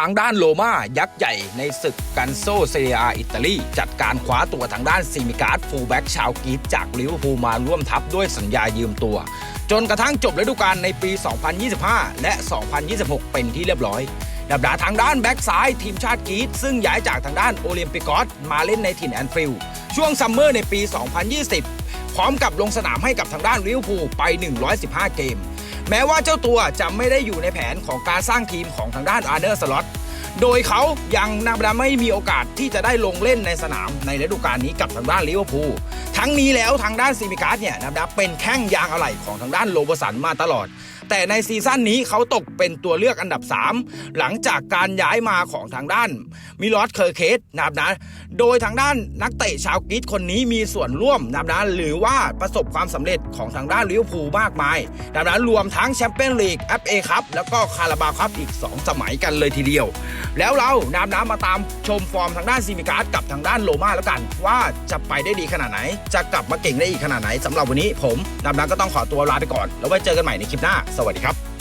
ทางด้านโลมายักษ์ใหญ่ในศึกกันโซเซียอิตาลี จัดการคว้าตัวทางด้านซีมิการ์ดฟูลแบ็กชาวกรีซจากลิเวอร์พูลมาร่วมทัพด้วยสัญญายืมตัว จนกระทั่งจบฤดูกาลในปี 2025 และ 2026 เป็นที่เรียบร้อยดับดาทางด้านแบ็กซ้ายทีมชาติกรีซซึ่งย้ายจากทางด้านโอลิมปิกอสมาเล่นในถิ่นแอนฟิลด์ช่วงซัมเมอร์ในปี 2020 พร้อมกับลงสนามให้กับทางด้านลิเวอร์พูลไป 115 เกม แม้ว่าเจ้าตัวจะไม่ได้อยู่ในแผนของการสร้างทีมของทางด้านอาร์เดอร์สล็อตโดยเขายังนาบดาไม่มีโอกาสที่จะได้ลงเล่นในสนามในฤดูกาลนี้กับทางด้านลิเวอร์พูลทั้งนี้แล้วทางด้านซีมิการ์ดเนี่ยนาบดาเป็นแข้งยางอะไหล่ของทางด้านโลเบสันมาตลอด แต่ในซีซั่นนี้เขาตกเป็นตัวเลือกอันดับ 3 หลังจากการย้ายมาของทางด้านมิลอสเคอร์เคสนะครับนะ โดยทางด้านนักเตะชาวกรีซคนนี้มีส่วนร่วมนะครับนะหรือว่าประสบความสำเร็จของทางด้านลิเวอร์พูลมากมายนะครับนรวมทั้งแชมเปี้ยนลีก FA ครับแล้วก็คาราบาครับอีก 2 สมัยกันเลยทีเดียว แล้วเรานำน้ำมาตามชมฟอร์มทางด้านซีมิการ์ดกับทางด้านโลมาแล้วกัน ว่าจะไปได้ดีขนาดไหน จะกลับมาเก่งได้อีกขนาดไหนสำหรับวันนี้ผมนำน้ำก็ต้องขอตัวลาไปก่อน แล้วไว้เจอกันใหม่ในคลิปหน้า สวัสดีครับ